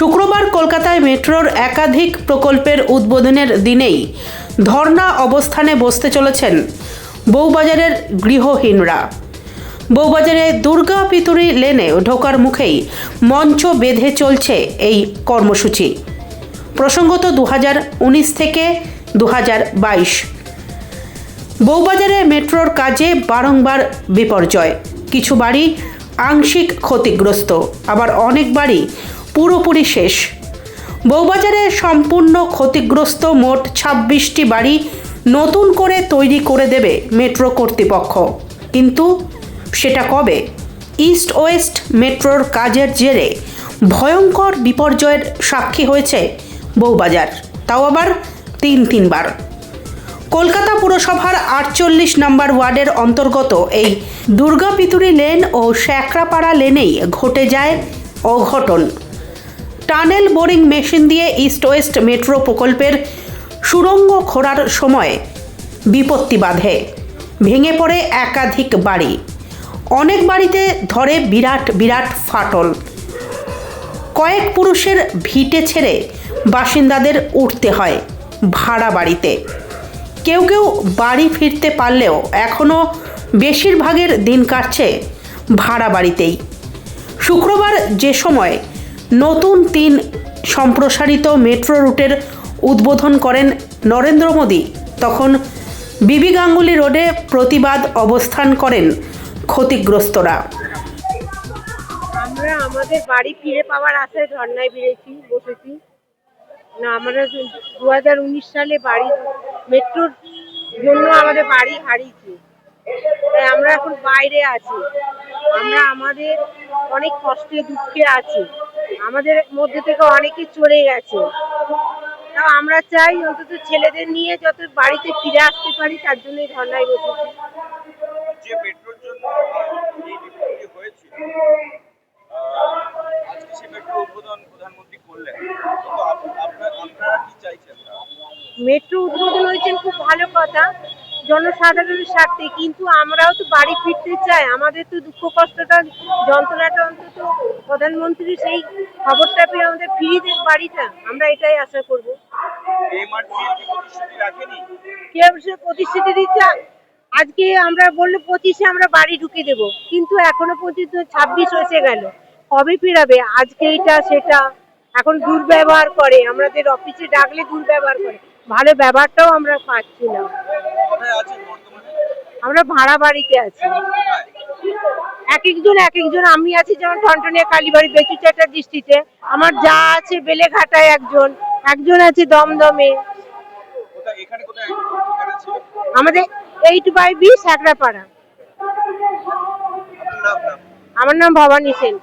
শুক্রবার কলকাতায় মেট্রোর একাধিক প্রকল্পের উদ্বোধনের দিনেই ধর্ণা অবস্থানে বসতে চলেছেন বউবাজারের গৃহহীনরা। বউবাজারে দুর্গা পিতুরি লেনে ঢোকার মুখেই মঞ্চ বেঁধে চলছে এই কর্মসূচি। প্রসঙ্গত দু হাজার উনিশ থেকে দু বউবাজারে মেট্রোর কাজে বারংবার বিপর্যয়। কিছু বাড়ি আংশিক ক্ষতিগ্রস্ত, আবার অনেক বাড়ি পুরোপুরি শেষ। বউবাজারে সম্পূর্ণ ক্ষতিগ্রস্ত মোট ছাব্বিশটি বাড়ি নতুন করে তৈরি করে দেবে মেট্রো কর্তৃপক্ষ। কিন্তু সেটা কবে? ইস্ট ওয়েস্ট মেট্রোর কাজের জেরে ভয়ঙ্কর বিপর্যয়ের সাক্ষী হয়েছে বউবাজার। তাও আবার তিন তিনবার। কলকাতা পুরসভার আটচল্লিশ নম্বর ওয়ার্ডের অন্তর্গত এই দুর্গা পিতুরি লেন ও শ্যাকরাপাড়া লেনেই ঘটে যায় অঘটন। টানেল বোরিং মেশিন দিয়ে ইস্ট ওয়েস্ট মেট্রো প্রকল্পের সুড়ঙ্গ খোঁড়ার সময় বিপত্তি বাঁধে। ভেঙে পড়ে একাধিক বাড়ি। অনেক বাড়িতে ধরে বিরাট বিরাট ফাটল। কয়েক পুরুষের ভিটে ছেড়ে বাসিন্দাদের উঠতে হয় ভাড়া বাড়িতে। কেউ কেউ বাড়ি ফিরতে পারলেও এখনও বেশিরভাগের দিন কাটছে ভাড়া বাড়িতেই। শুক্রবার যে সময় নতুন তিন সম্প্রসারিত মেট্রো রুটের উদ্বোধন করেন নরেন্দ্র মোদী। তখন বিবি গাঙ্গুলি রোডে প্রতিবাদ অবস্থান করেন ক্ষতিগ্রস্তরা। আমরা আমাদের বাড়ি ফিরে পাওয়ার আশায় ধর্নায় বেরিয়েছি, বসেছি। না, আমরা দু হাজার উনিশ সালে বাড়ি, মেট্রোর জন্য আমাদের বাড়ি হারিয়েছি। তাই আমরা এখন বাইরে আছি। আমরা আমাদের অনেক কষ্টে, দুঃখে আছি। আমাদের মধ্যে থেকে অনেকে চলে গেছে। তাও আমরা চাই অন্তত ছেলেদের নিয়ে যত বাড়িতে ফিরে আসতে পারি তার জন্যই ধর্নায় বসেছি। যে মেট্রোর জন্য এই বিপত্তি হয়েছিল আজকে সে মেট্রো উদ্বোধন প্রধানমন্ত্রী করলেন। তো আপনারা কি চাইছেন মেট্রো উদ্বোধন হয়েছেন খুব ভালো কথা। জনসাধারণের স্বার্থে কিন্তু আমরাও তো বাড়ি ফিরতে চাই। আমাদের তো দুঃখ কষ্টটা যন্ত্রণাটা অন্তত প্রধানমন্ত্রী সেই খবরটা পেয়ে আমাদের ফিরিয়ে দেন বাড়িটা। আমরা এটাই আশা করব। এমআরসিএল প্রতিশ্রুতি কে সে প্রতিশ্রুতি দিচ্ছে? আজকে আমরা বলল পঁচিশে আমরা বাড়ি ঢুকে দেব। কিন্তু এখনও পর্যন্ত ছাব্বিশ এসে গেল। কবে ফিরাবে? আজকে এটা সেটা। এখন দুর্ব্যবহার করে। আমাদের অফিসে ডাকলে দুর্ব্যবহার করে। ভালো ব্যবহারটাও আমরা পাচ্ছি না। আমরা ভাড়া বাড়িতে আছি। এক একজন এক একজন আমি আছি যেমন টনটনিয়া কালীবাড়ি বেচুচাটা দৃষ্টিতে। আমার যা আছে বেলেঘাটায় একজন একজন আছে দমদমে। আমাদের এইট বাই বি নাম? আমার নাম ভবানী সেন।